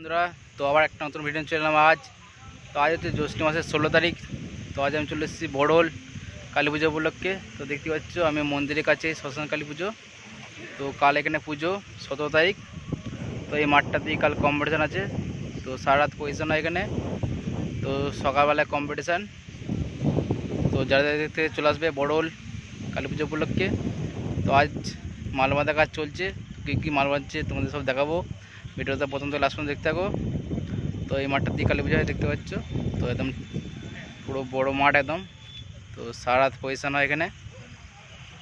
বন্ধুরা, তো আবার একটা নতুন ভিডিও চলে এলাম আজ। তো আজ হচ্ছে জ্যৈষ্ঠ মাসের ষোলো তারিখ। তো আজ আমি চলে এসেছি বড়ল কালী পুজো উপলক্ষে। তো দেখতে পাচ্ছ, আমি মন্দিরের কাছে শ্মশান কালী পুজো। তো কাল এখানে পুজো, সতেরো তারিখ। তো এই মাঠটাতেই কাল কম্পিটিশান আছে। তো সারা রাত পজিশন হয় এখানে। তো সকালবেলায় কম্পিটিশান তো যারা যারা দেখতে চলে আসবে বড়ল কালী পুজো উপলক্ষে। তো আজ মাল বাঁধা কাজ চলছে। কী কী মাল বাঁধছে তোমাদের সব দেখাবো। ভিডিওটা প্রথম থেকে লাস্ট পর্যন্ত দেখতে থাকো। তো এই মাঠটা দিয়ে কালী পুজো দেখতে পাচ্ছ? তো একদম পুরো বড় মাঠ একদম। তো সারা রাত পজিশন হয় এখানে।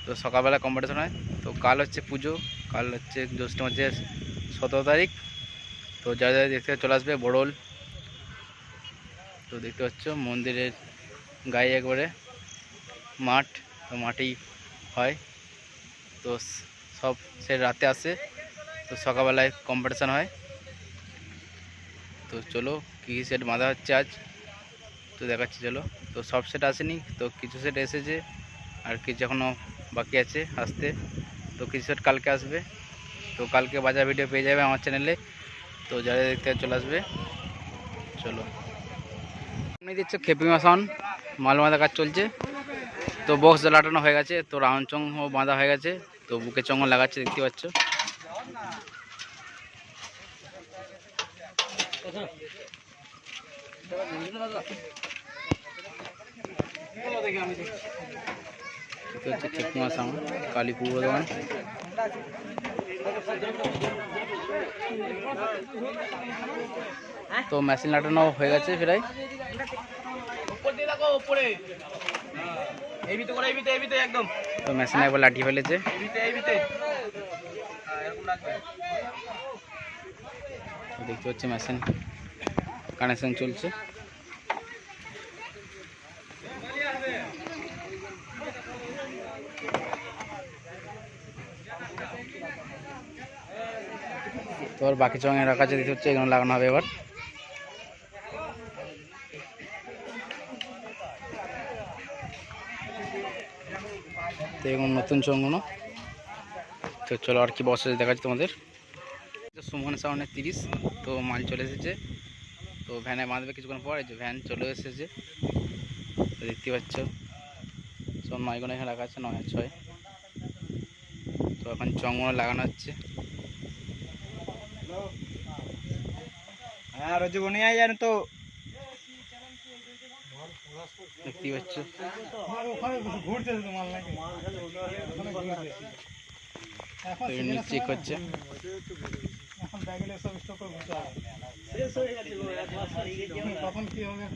তো সকালবেলা কম্পিটিশন হয়। তো কাল হচ্ছে পুজো। কাল হচ্ছে জ্যৈষ্ঠ মাসের সতেরো তারিখ। তো যারা যারা দেখতে চলে আসবে বড়ল তো দেখতে পাচ্ছ, মন্দিরের গায়ে একবারে মাঠ। তো মাঠেই হয়। তো সব সে রাতে আসে। তো সকালবেলায় কম্পিটিশান হয়। তো চলো, কী কী সেট বাঁধা হচ্ছে আজ? তো দেখাচ্ছি, চলো। তো সব সেট আসেনি, তো কিছু সেট এসেছে, আর কিছু এখনও বাকি আছে আসতে। তো কিছু সেট কালকে আসবে। তো কালকে বাজার ভিডিও পেয়ে যাবে আমার চ্যানেলে তো যারা দেখতে চলে আসবে। চলো। আপনি দিচ্ছ খেপিমা সাউন্ড মাল বাঁধা কাজ চলছে। তো বক্স লাটানো হয়ে গেছে, তো রাউন্ড চংও বাঁধা হয়ে গেছে, তো বুকে চঙ্গ লাগাচ্ছে, দেখতে পাচ্ছ। এটা হচ্ছে খেপিমা সাউন্ড কালীপুর দোকান তো মেশিন লাটানো হয়ে গেছে প্রায় তো মেশিনে একবার লাঠি ফেলেছে তো দেখতে পাচ্ছি মেশিন কানেকশন চলছে। তো আর বাকি চঙে রাখা আছে, দেখতে হচ্ছে এখানে লাগানো হবে এবার। তো এগুলো নতুন চঙ্গুনো তো চলো আর কি বসে দেখাচ্ছি তোমাদের। সুমন সাউন্ডের তিরিশ তো মাল চলে এসেছে। তো ভ্যানে বাঁধবে কিছুক্ষণ পরে যে ভ্যান চলে এসেছে। তো দেখতে পাচ্ছ সব নয়গুলো এখানে রাখা আছে নয় ছয়। তো এখন চঙ্গুনো লাগানো হচ্ছে। হ্যাঁ জানো তো। দেখতে পাচ্ছ। ঘুরতে মাল তো চেক হচ্ছে এখন ব্যাগেলে সব স্টক করে ঘুরতে হবে শেষ হয়ে গেছে তখন কি হবে?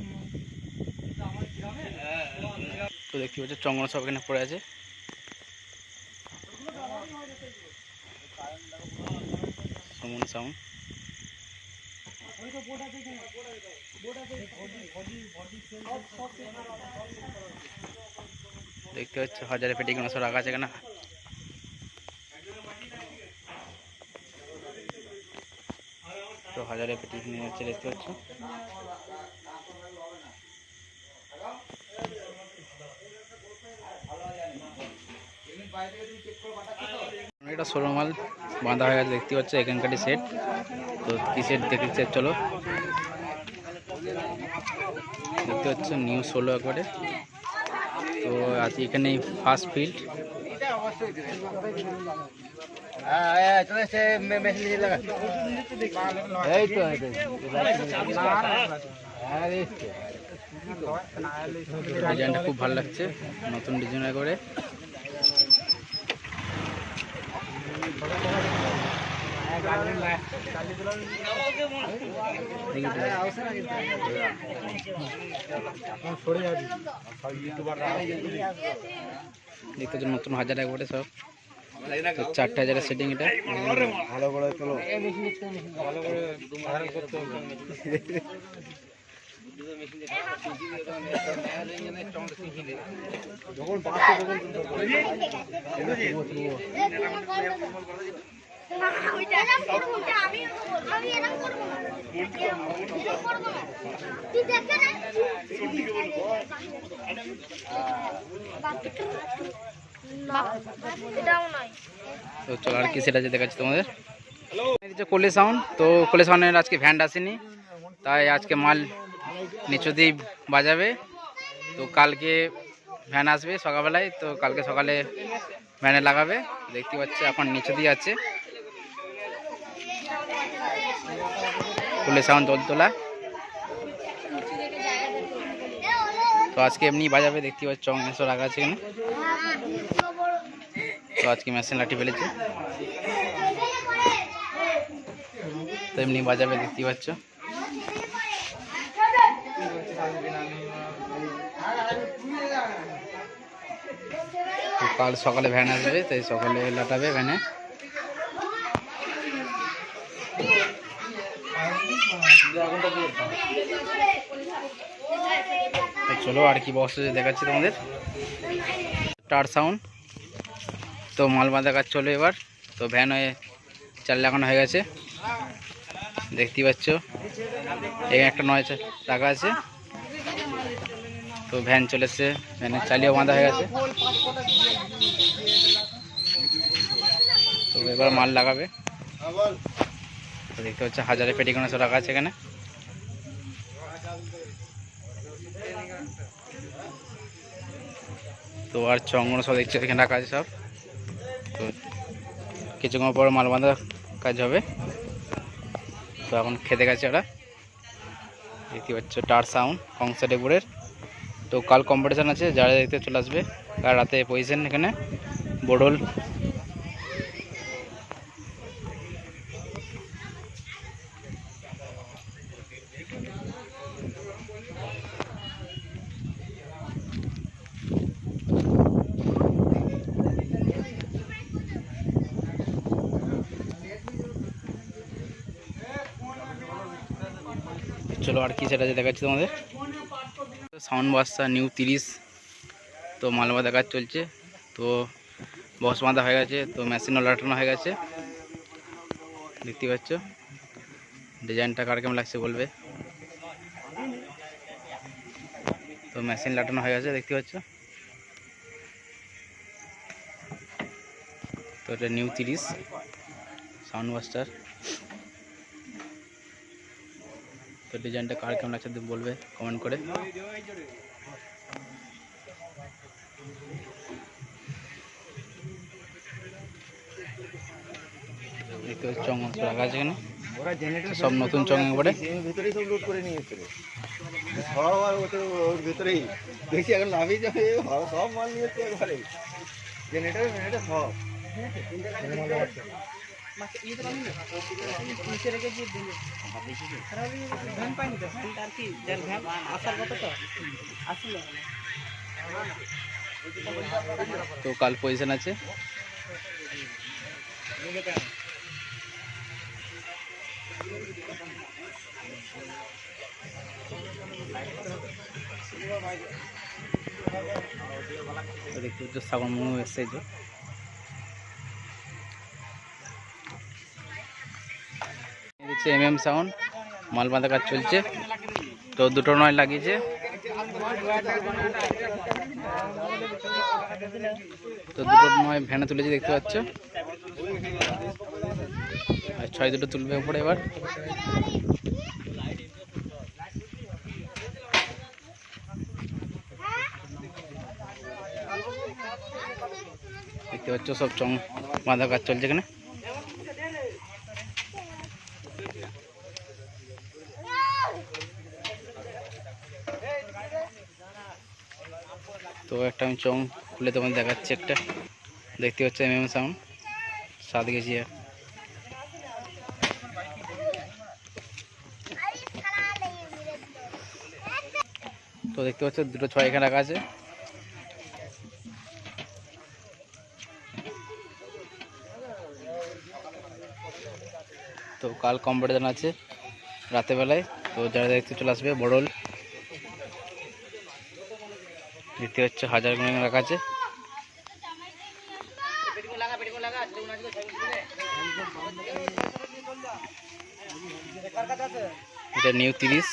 তো দেখতে পাচ্ছ চঙ্গুনো সব এখানে পড়ে আছে। সুমন সাউন্ড দেখতে পাচ্ছ হাজারে পেটি কোনো সব রাখা আছে এখানে। তো হাজারে পেটি নিয়ে হচ্ছে দেখতে পাচ্ছ এটা ষোলো মাল বাঁধা হয়ে গেছে, দেখতে পাচ্ছ এখানকারই সেট তো কি সেট দেখেছে চলো। দেখতে পাচ্ছ নিউ ষোলো একবারে। তো আজ এখানে ফার্স্ট ফিল্ড ডিজাইনটা খুব ভালো লাগছে নতুন ডিজাইন করে দেখতে নতুন হাজার একবারে সব। তো চারটে হাজারের সেটিং এটা। ভালো করে চলো। ভালো করে করতে হবে যখন বাঁচতে তখন আমি আমি এরকম করব না এরকম করব না তুই দেখে না এটাও নয় তো চলো আর কি সেটা যে দেখাচ্ছি তোমাদের। কোলে সাউন্ড তো কোলে সাউন্ডের আজকে ভ্যান্ড আসেনি, তাই আজকে মাল নিচুতেই বাজাবে। তো কালকে ভ্যান আসবে সকালবেলায়, তো কালকে সকালে ভ্যানে লাগাবে। দেখতে পাচ্ছি এখন নিচু দিয়ে আছে। কোলে সাউন্ড দোল তো আজকে এমনি বাজাবে, দেখতে পাচ্ছি চং রাখা আছে এখানে। তো আজকে মেশিন লাঠি ফেলেছে। তো এমনি বাজাবে, দেখতে পাচ্ছ। কাল সকালে ভ্যান আসবে, তাই সকালে লাটাবে ভ্যানে। তো চলো আর কি বক্স দেখাচ্ছি তোমাদের। টার সাউন্ড তো মাল বাঁধা কাজ চলো এবার। তো ভ্যান হয়ে চাল লাগানো হয়ে গেছে। দেখতেই পাচ্ছ। এখানে একটা নয় টাকা আছে। তো ভ্যান চলে এসছে। ভ্যানের চালিয়েও বাঁধা হয়ে গেছে। তো এবার মাল লাগাবে। দেখতে পাচ্ছ, হাজারে পেটিকোনা সব রাখা আছে এখানে। তো আর চঙ্গনো সব দেখছি এখানে রাখা আছে সব। তো কিছুক্ষণ পর মাল বাঁধা কাজ হবে। তো এখন খেতে গেছে ওরা। দেখতে পাচ্ছ, টার সাউন্ড কংসাডেপুরের তো কাল কম্পিটিশান আছে, যারা দেখতে চলে আসবে কাল রাতে পজিশন এখানে। বোডল চলো আর কি সেটা দেখাচ্ছি তোমাদের। সাউন্ড বাসটা নিউ তিরিশ, তো মাল বাঁধা কাজ চলছে। তো বস বাঁধা হয়ে গেছে, তো মেশিনও লাটানো হয়ে গেছে। দেখতে পাচ্ছ? ডিজাইনটা কার কেমন লাগছে বলবে? তো মেশিন লাটানো হয়ে গেছে, দেখতে পাচ্ছ? তো এটা নিউ তিরিশ, সাউন্ড বাস্টার তো ডিজাইনটা কার কেমন লাগছে বলবে কমেন্ট করে। রাখা আছে এখানে। সব নতুন চং ভিতরেই সব লোড করে সব আর ওর ভিতরেই এখন সব- মাল নিয়ে সব। তো? কাল পজিশন আছে? দেখতে শ্রাবণ মনু এসছে দিচ্ছে এম এম সাউন্ড মাল বাঁধা কাজ চলছে। তো দুটো নয় লাগিয়েছে। তো দুটো নয় ভ্যানে তুলেছে, দেখতে পাচ্ছ। আর ছয় দুটো তুলবে উপরে এবার। দেখতে পাচ্ছ সব চং বাঁধা কাজ চলছে এখানে। তো একটা আমি চং খুলে তোমাদের দেখাচ্ছি একটা। দেখতে পাচ্ছ এম এম সাউন্ড সাত কেজি তো দেখতে পাচ্ছ দুটো ছয় এখানে রাখা আছে। তো কাল কম্পিটিশন আছে রাতের বেলায়। তো যারা দেখতে চলে আসবে বড়ল। দেখতে হচ্ছে হাজার গুণ রাখা আছে। এটা নিউ তিরিশ।